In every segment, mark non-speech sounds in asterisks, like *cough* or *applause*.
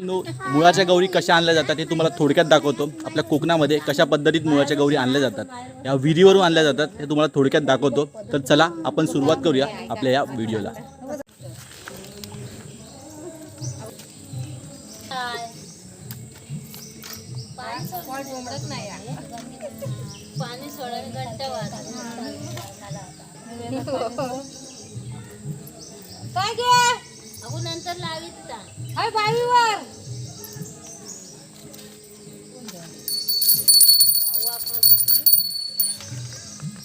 मुळाच्या गौरी कशा आणल्या जातात हे तुम्हाला थोडक्यात दाखवतो. आपल्या कोकणामध्ये कशा पद्धतीत मुळाच्या गौरी आणल्या जातात या विहिरीवरून आणल्या जातात हे तुम्हाला थोडक्यात दाखवतो. तर चला आपण सुरुवात करूया आपल्या या व्हिडिओला. पाणी अगो नंतर लावीत हाय बाईवर.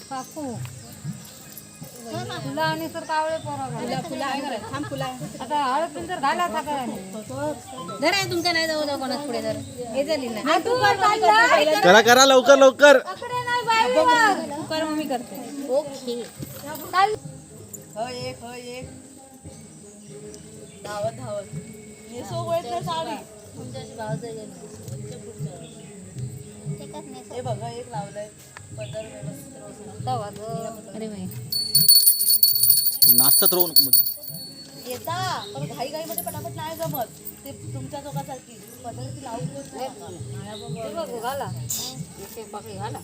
काकू. फुला आणि सर कावळे पोरा फुला आता हळद पिंजर घाला धर आहे तुमच्या नाही जाऊ द्या कोणाच पुढे धर. हे झाली ना हा, तू कर. करा करा लवकर लवकर. इकडे नाही बाईवर. तू कर मग मी. तुमच्याशी भाव जाईल तुमच्या पुढच्या अरे बाई. नाचत राहू नको मध्ये. येता. पण घाई घाई मध्ये पटापट नाही जमत. ते तुमच्या चौकासारखी. पदरची लावून हे बघ, घाला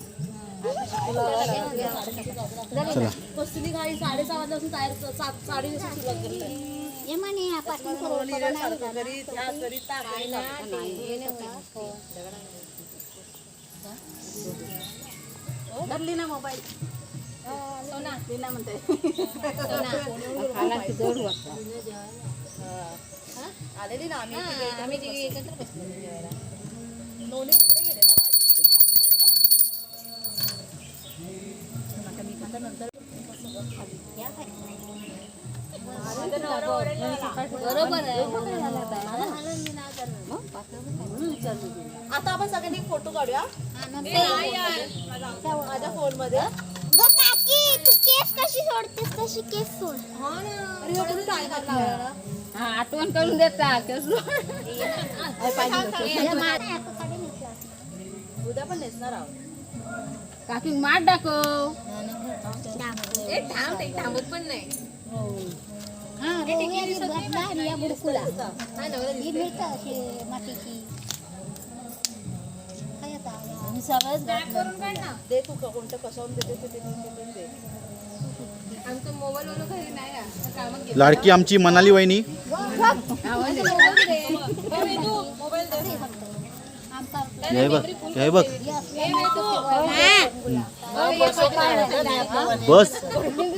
चला. कसली घाई साडेसहा वाजल्यापासून तयार सात साडे सुरुवात करतात. धरली ना मोबाईल सोना दिला म्हणते आलेली ना आम्ही. आम्ही तिघे एकत्र बसलो. लोणी बरोबर आहे. आता. आपण सगळ्यांनी एक फोटो काढूया. माझ्या फोनमध्ये अरे हो, तुम्ही काय करता ना? आठवण करून देता उद्या पण नेसणार आहोत. काकी माठ दाखव. थांबत पण नाही. सगळंच दे तू क- कोणतं कशावरून देते ते तिथून तिथून दे. आमचं मोबाईल वरून घरी नाही आहे. कामात लाडकी आमची मनाली वहिनी. हे बघ हे. बघ बस.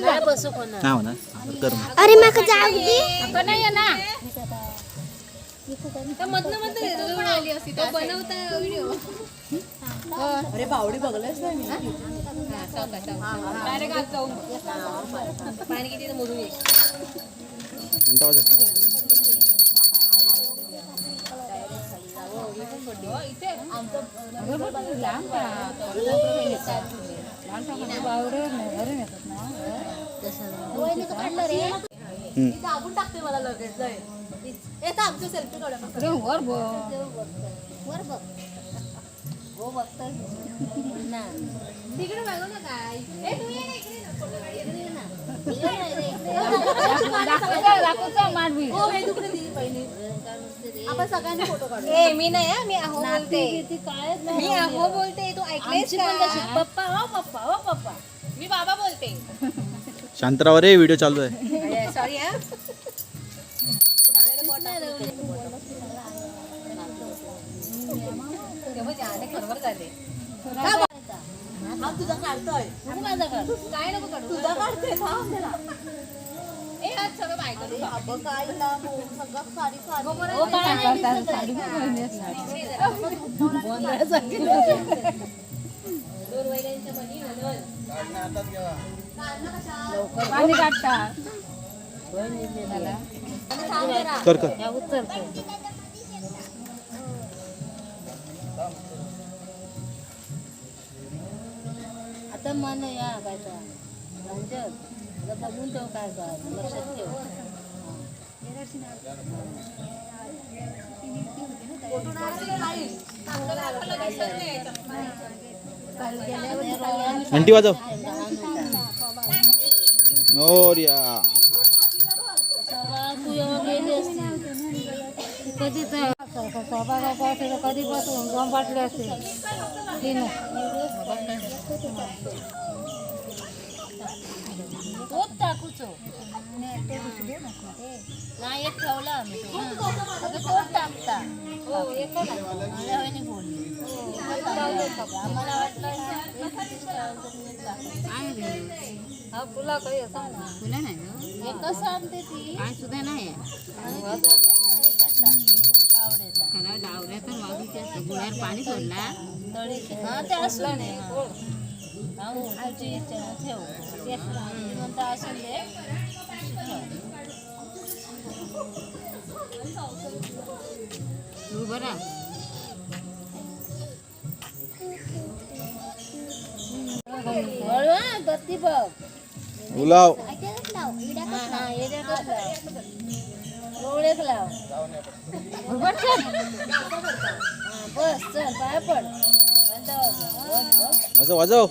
कोणा? नाही म्हणा कर मग. अरे माका जाऊ दे. आपण नाही आहे ना तर मधनं मधनं येतो. पण आली असती तो बनवता व्हिडिओ. अरे बावडी बघलेच नाही मी. पाणी किती मोजून ये. दाबून टाकते मला लगेच जाय येतं आमचं सेल्फी काढा वर बघ तिकडे बघू ना काय. ए, तू ये ना इकडे ना. फोटो काढ. इकडे ये ना. दाखवतो माठ बी हो हे दुकडे दी पहिली. आपण सगळ्यांनी फोटो काढू. ए मी नाही हा, मी अहो बोलते. मी अहो बोलते तू ऐकलेस का? पप्पा हो पप्पा हो पप्पा. मी बाबा बोलते. शांतराव रे व्हिडिओ चालू आहे. सॉरी हा. *laughs* *laughs* तुझा काढतोय काय नको काढू तुझा काढते थांब जरा. ए आज सगळं बाय करू अबं काय ना मग सगळं साडी साडी काय साडी दोन वैऱ्यांच्या मनी म्हणून पाणी काढता कर कर आता मन या रंजन आता बघून ठेव काय काय लक्षात ठेव. घंटी वाजव. तू असती. कधी तर स्वभाव पावसाचं कधीपासून बॉम्ब फाटले असते तीन तोच टाकूचो नाही एक ठेवला आम्ही तो. अगं तोच टाकता माझ्या वहिनी बोलली आम्हाला वाटलं. हा फुला काही असं ना फुलं नाही. हे कसं आणते ती सुद्धा नाही आहे आणि ते बघ, ह्याच्यात टाकते, पावड्याचा खरा डावऱ्या तर वाजूचे असतं गुळ्यावर पाणी सोडला तळीचे हा ते असून दे हा. हा, हो, तुझी इच्छा आहे, ठेव ती म्हणता असून दे ठेव. तू बरा हळू हा, गती बघ गुलाव हा हा येड्यातच लाव डोळेच लाव हा, बस चल पाय पड घंटा वाजव. बस, बस. वाजव वाजव हो,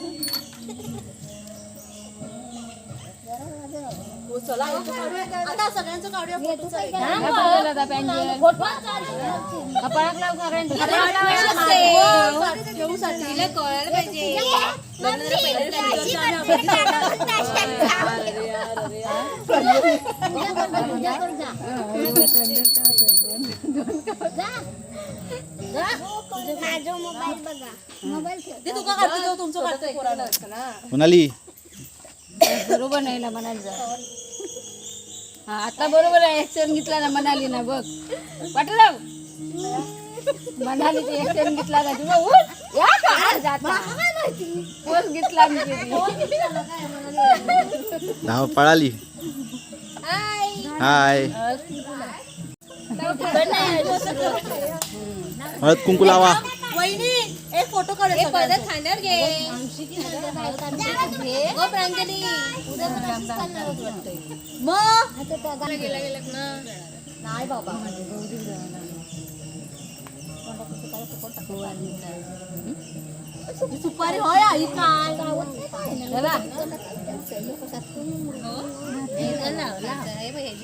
बघ. तुका काढतो तो तुमचं काढतो पोराला. बरोबर नाही ना म्हणाली हा आता बरोबर आहे ऍक्शन घेतला ना म्हणाली ना बघ पाठलाव म्हणाली ते ऍक्शन घेतला ना तुला उठ या का जाता पोच घेतला मी ते. धाव पळाली हाय दुसरं. हळद कुंकू लावा. वहिनी एक फोटो. खाणार घे. प्रांजली. नाही बाबा ही सुपारी होय आई काय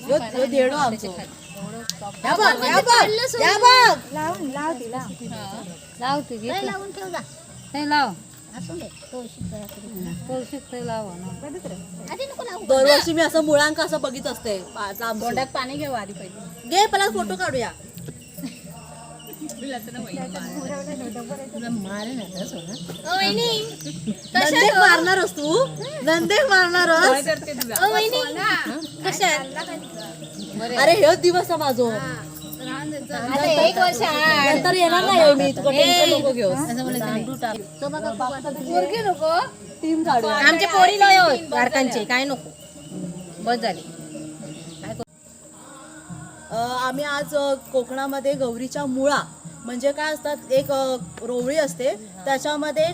यो यो देडो आमचो या बघ या बघ या बघ. लाव लाव ती लाव. लाव ती घे लावून ठेव जा. नाही लाव. असू दे. तुळशीत ते लाव ना. आधी नको लावू. दरवर्षी मी असं मुळांक असं बघित असते. तोंडात पाणी घेऊ आधी पहिले. घे पहिला फोटो काढूया. नंदेक मारणारच तू. नंदेक मारणारच. अरे हेच दिवस आहे माझो. एक वर्ष. नंतर येणार नाही मी. तुला टेन्शन नको टीम काढूया आमचे पोरी बारकांचे. काय नको? बस झाली. आम्ही आज कोकणामध्ये गौरीच्या मुळा. म्हणजे काय असतात एक रोवळी असते त्याच्यामध्ये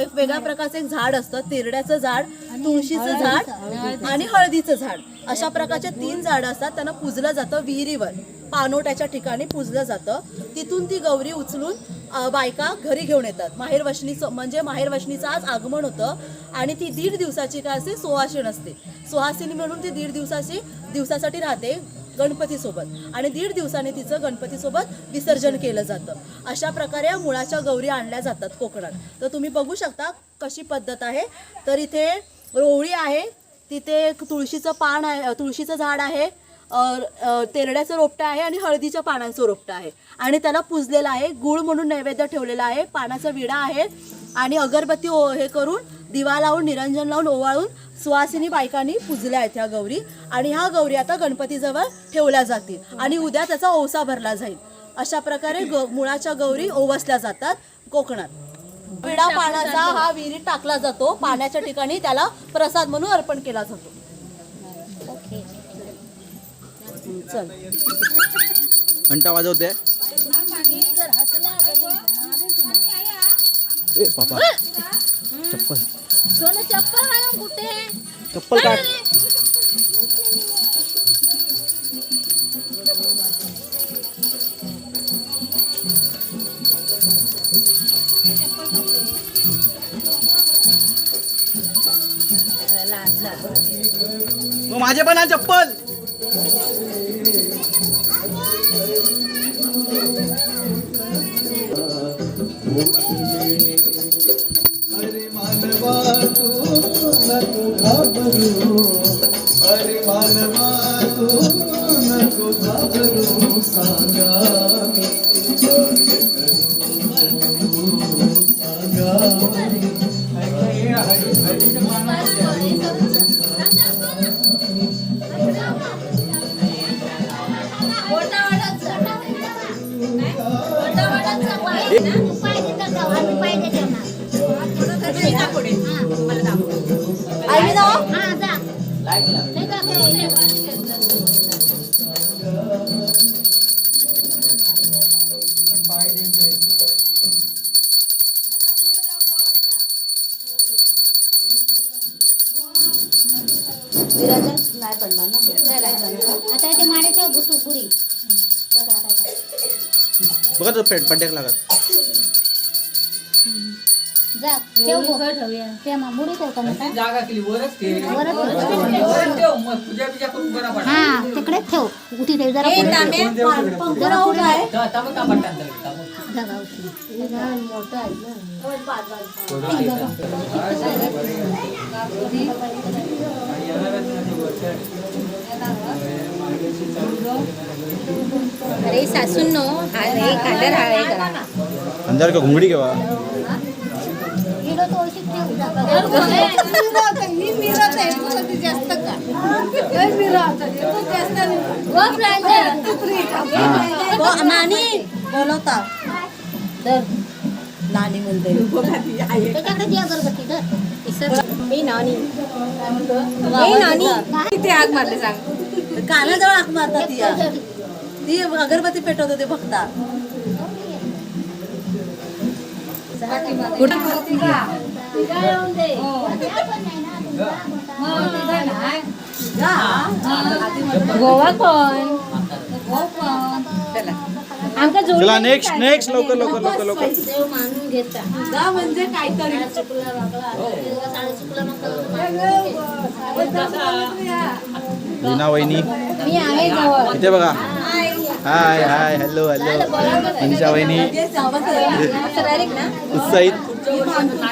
एक वेगळ्या प्रकारचं एक झाड असतं तिरड्याचं झाड तुळशीचं झाड आणि हळदीचं झाड. अशा प्रकारचे तीन झाडं असतात त्यांना पूजलं जातं विहिरीवर. पानोट्याच्या ठिकाणी पूजलं जातं. तिथून ती गौरी उचलून बायका घरी घेऊन येतात. माहेर वशनीचं म्हणजे माहेर वशनीचं आज आगमन होतं आणि ती दीड दिवसाची काय असते सुहासिन असते. सुहासिनी म्हणून ती दीड दिवसाची दिवसासाठी राहते. गणपतीसोबत. आणि दीड दिवसाने तिचं गणपतीसोबत विसर्जन केलं जातं. अशा प्रकारे या मुळाच्या गौरी आणल्या जातात कोकणात. तर तुम्ही बघू शकता कशी पद्धत आहे. तर इथे रोवळी आहे. तिथे तुळशीचं पान आहे तुळशीचं झाड आहे. तेरड्याचं रोपटं आहे आणि हळदीच्या पानांचं रोपटं आहे. आणि त्याला पुजलेलं आहे. गुळ म्हणून नैवेद्य ठेवलेला आहे. पानाचा विडा आहे. आणि अगरबत्ती हे करून दिवा लावून निरंजन लावून ओवाळून सुवासिनी बायकांनी पुजल्या आहेत ह्या गौरी. आणि ह्या गौरी आता गणपतीजवळ ठेवल्या जातील. आणि उद्या त्याचा ओसा भरला जाईल. अशा प्रकारे ग मुळाच्या गौरी ओवसल्या जातात कोकणात. विडा पाण्याचा हा विहिरीत टाकला जातो. पाण्याच्या ठिकाणी त्याला प्रसाद म्हणून अर्पण केला जातो. चल. घंटा वाजवते. ए बाबा. चप्पल. सोनं चप्पल घालून कुठे? चप्पल काढ. मग माझे पण चप्पल. नाही पडणार ना आता ते माड्याच्या बुतू बुडी बघा तो पेट पड्याक लागत. जा ठेव गो. ते मग? जागा केली वरच ठेव वरच वरच ठेव मग पूजा बिजा करून बरा पडा हा तिकडेच ठेव उठी ठेव जरा पुढे ठेव. जरा पुढे ठेव. जागा उठी. अरे सासून हा रे कांदा आहे करा अंधार का घुंगडी केव्हा नानी बोलवता नानी कधी अगरबत्ती धर. मी नानी. मी नानी. किती आग मारले सांग कानाजवळ आक मारतात ती ती अगरबत्ती पेटवत होते बघता तिला येऊन दे. त्या पण नाही ना, तुमचा मोठा. गोवा पण. आमका जोडी चला नेक्स्ट नेक्स्ट लवकर लवकर लवकर लवकर. देव मानून घेता. जा म्हणजे काहीतरी. चुकला वागला. लीना वहिनी. मी आहे जवळ इथे बघा. Hi hi hello hello Manisha वहिनी उत्साहित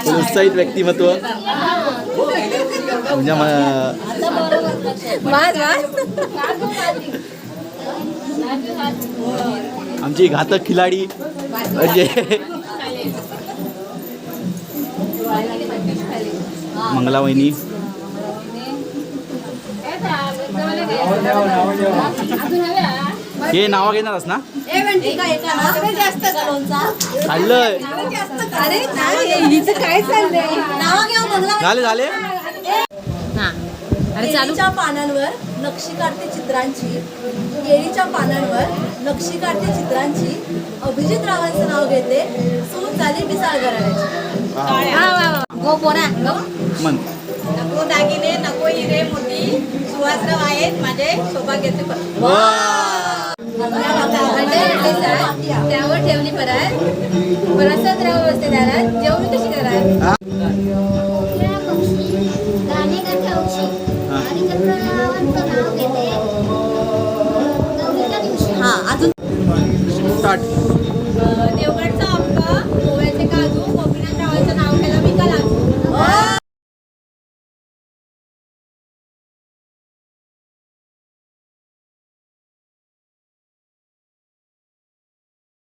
उत्साहित व्यक्तिमत्व. म्हणजे आमची घातक खिलाडी. म्हणजे मंगला वहिनी हे नावा घेणारच ना? खाल्लंय अरे नाही हिचं काय चाललंय? नावा घेऊ बंगला झाले झाले. केळीच्या पानांवर नक्षी काढते चित्रांची केळीच्या पानांवर नक्षी काढते चित्रांची अभिजित रावांचं नाव घेते. सून झाली मिसाळ घराण्याची. गो पोरा गो. मन. नको दागिने नको हिरे मोठी सुहासराव आहेत माझे सौभाग्याचे त्यावर ठेवली परत प्रसाद राव असते त्याला जेवण कशी करा गाणे गाते औशी आणि चक्ररावांचं नाव घेते गौरीच्या दिवशी हा अजून देवगडचा